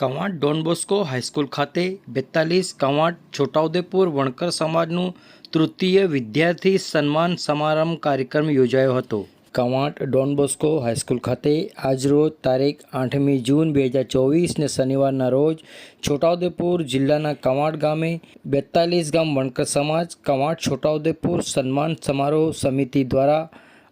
Kavant Don Bosco high school ખાતે બેતાલીસ કવાંટ છોટાઉદેપુર વણકર સમાજનું તૃતીય વિદ્યાર્થી સન્માન સમારંભ કાર્યક્રમ યોજાયો હતો. કવાંટ ડોન બોસ્કો હાઈસ્કૂલ ખાતે આજરોજ તારીખ આઠમી જૂન બે હજાર ચોવીસને શનિવારના રોજ છોટાઉદેપુર જિલ્લાના કવાંટ ગામે બેતાલીસ ગામ વણકર સમાજ કવાંટ છોટાઉદેપુર સન્માન સમારોહ સમિતિ દ્વારા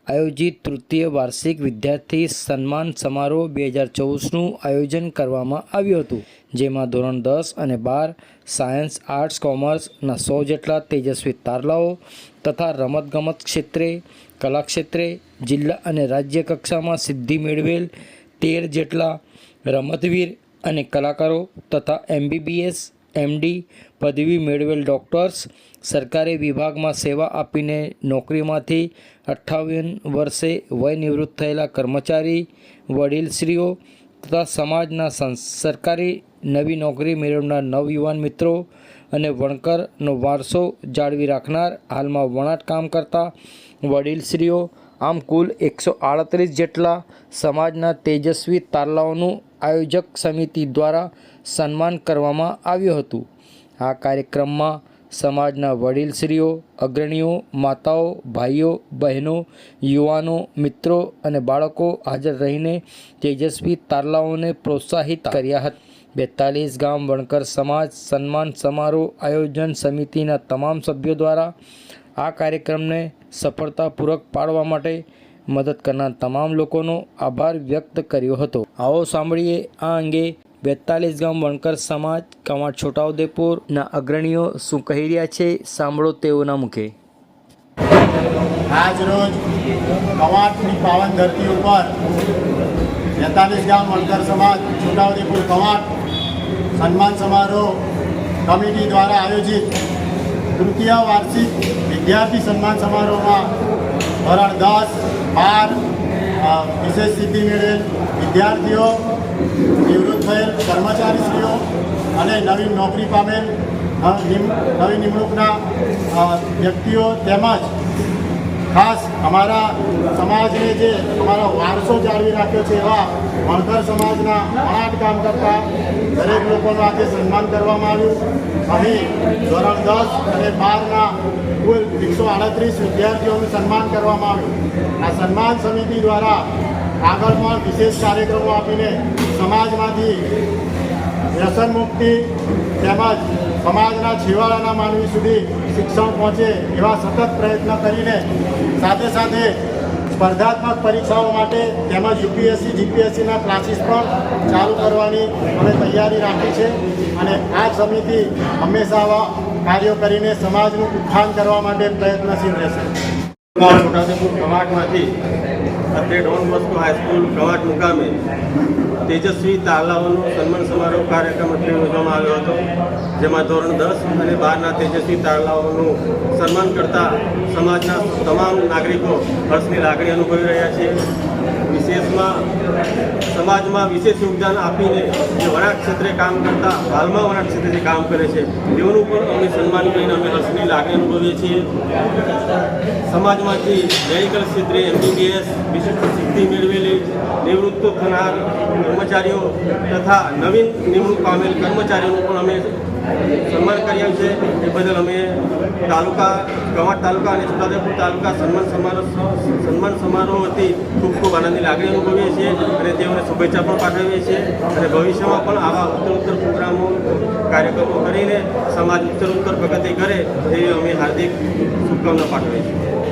આયોજિત તૃતીય વાર્ષિક વિદ્યાર્થી સન્માન સમારોહ બે હજાર ચોવીસનું આયોજન કરવામાં આવ્યું હતું, જેમાં ધોરણ દસ અને બાર સાયન્સ, આર્ટ્સ, કોમર્સના સો જેટલા તેજસ્વી તારલાઓ તથા રમતગમત ક્ષેત્રે કલા ક્ષેત્રે જિલ્લા અને રાજ્ય કક્ષામાં સિદ્ધિ મેળવેલ તેર જેટલા રમતવીર અને કલાકારો તથા એમબીબીએસ એમડી પદવી મેળવેલ ડૉક્ટર્સ સરકારી વિભાગમાં સેવા આપીને નોકરીમાંથી અઠ્ઠાવન વર્ષે વય નિવૃત્ત થયેલા કર્મચારી, વડીલશ્રીઓ તથા સમાજના સરકારી નવી નોકરી મેળવનાર નવયુવાન મિત્રો અને વણકરનો વારસો જાળવી રાખનાર હાલમાં વણાટ કામ કરતા વડીલશ્રીઓ આમ કુલ એકસો આડત્રીસ જેટલા સમાજના તેજસ્વી તારલાઓનું આયોજક સમિતિ દ્વારા સન્માન કરવામાં આવ્યું હતું. આ કાર્યક્રમમાં સમાજના વડીલશ્રીઓ, અગ્રણીઓ, માતાઓ, ભાઈઓ, બહેનો, યુવાનો, મિત્રો અને બાળકો હાજર રહીને તેજસ્વી તારલાઓને પ્રોત્સાહિત કર્યા હતા. બેતાલીસ ગામ વણકર સમાજ સન્માન સમારોહ આયોજન સમિતિના તમામ સભ્યો દ્વારા આ કાર્યક્રમને સફળતાપૂર્વક પાડવા માટે મદદ કરનાર તમામ લોકોનો આભાર વ્યક્ત કર્યો હતો. આવો સાંભળીએ આ અંગે બેતાલીસ ગામ વણકર સમાજ કમાટ છોટાઉદેપુરના અગ્રણીઓ શું કહી રહ્યા છે સાંભળો તેઓના મુખે. આજ રોજ કવાંટની પાવન ધરતી ઉપર બેતાલીસ ગામ વણકર સમાજ, છોટાઉદેપુર કવાટ સન્માન સમારોહ કમિટી દ્વારા આયોજિત તૃતીય વાર્ષિક વિદ્યાર્થી સન્માન સમારોહમાં ધોરણ દસ બાર વિશેષ સિદ્ધિ મેળવેલ વિદ્યાર્થીઓ, નિવૃત્ત થયેલ કર્મચારીશ્રીઓ અને નવી નોકરી પામેલ નવી નિમણૂકના વ્યક્તિઓ તેમજ ખાસ અમારા સમાજને જે અમારો વારસો જાળવી રાખ્યો છે એવા વણકર સમાજના અણાટ કામ કરતા દરેક લોકોનું આજે સન્માન કરવામાં આવ્યું. અહીં ધોરણ દસ અને બારના કુલ એકસો આડત્રીસ વિદ્યાર્થીઓનું સન્માન કરવામાં આવ્યું. આ સન્માન સમિતિ દ્વારા આગળ પણ વિશેષ કાર્યક્રમો આપીને સમાજમાંથી વ્યસન મુક્તિ તેમજ સમાજના છેવાડાના માનવી સુધી શિક્ષણ પહોંચે એવા સતત પ્રયત્ન કરીને સાથે સાથે સ્પર્ધાત્મક પરીક્ષાઓ માટે તેમજ યુપીએસસી જીપીએસસીના ક્લાસીસ પણ ચાલુ કરવાની અમે તૈયારી રાખી છે અને આ સમિતિ હંમેશા આવા કાર્યો કરીને સમાજનું ઉત્થાન કરવા માટે પ્રયત્નશીલ રહેશે. છોટાઉદેપુર કવાટમાંથી અત્રે ડોન બોસ્કો હાઈસ્કૂલ કવાટ મુકામે તેજસ્વી તાલાઓનો સન્માન સમારોહ કાર્યક્રમ અત્રે યોજવામાં આવ્યો હતો, જેમાં ધોરણ દસ અને બારના તેજસ્વી તાલાઓનું સન્માન કરતા સમાજના તમામ નાગરિકો હર્ષની લાગણી અનુભવી રહ્યા છે. વિશેષમાં સમાજમાં વિશેષ યોગદાન આપીને જે વણાટ ક્ષેત્રે કામ કરતા, હાલમાં વણાટ ક્ષેત્રે જે કામ કરે છે, તેઓનું પણ અમે સન્માન કરીને અમે હર્ષની લાગણી અનુભવીએ છીએ. સમાજમાંથી મેડિકલ ક્ષેત્રે એમબીબીએસ, વિશિષ્ટ સિદ્ધિ મેળવેલી નિવૃત્ત થનાર કર્મચારીઓ તથા નવીન નિમણૂક પામેલ કર્મચારીઓનું પણ અમે સન્માન કર્યા છે. એ બદલ અમે તાલુકા કવાંટ તાલુકા અને છોટાઉદેપુર તાલુકા સન્માન સમારોહ સન્માન સમારોહ વતી ખૂબ ખૂબ આનંદની લાગણી અનુભવીએ છીએ અને તેઓને શુભેચ્છા પણ પાઠવીએ છીએ. અને ભવિષ્યમાં પણ આવા ઉત્તર ઉત્તર પ્રોગ્રામો, કાર્યક્રમો કરીને સમાજ ઉત્તર ઉત્તર પ્રગતિ કરે એવી અમે હાર્દિક શુભકામના પાઠવીએ છીએ.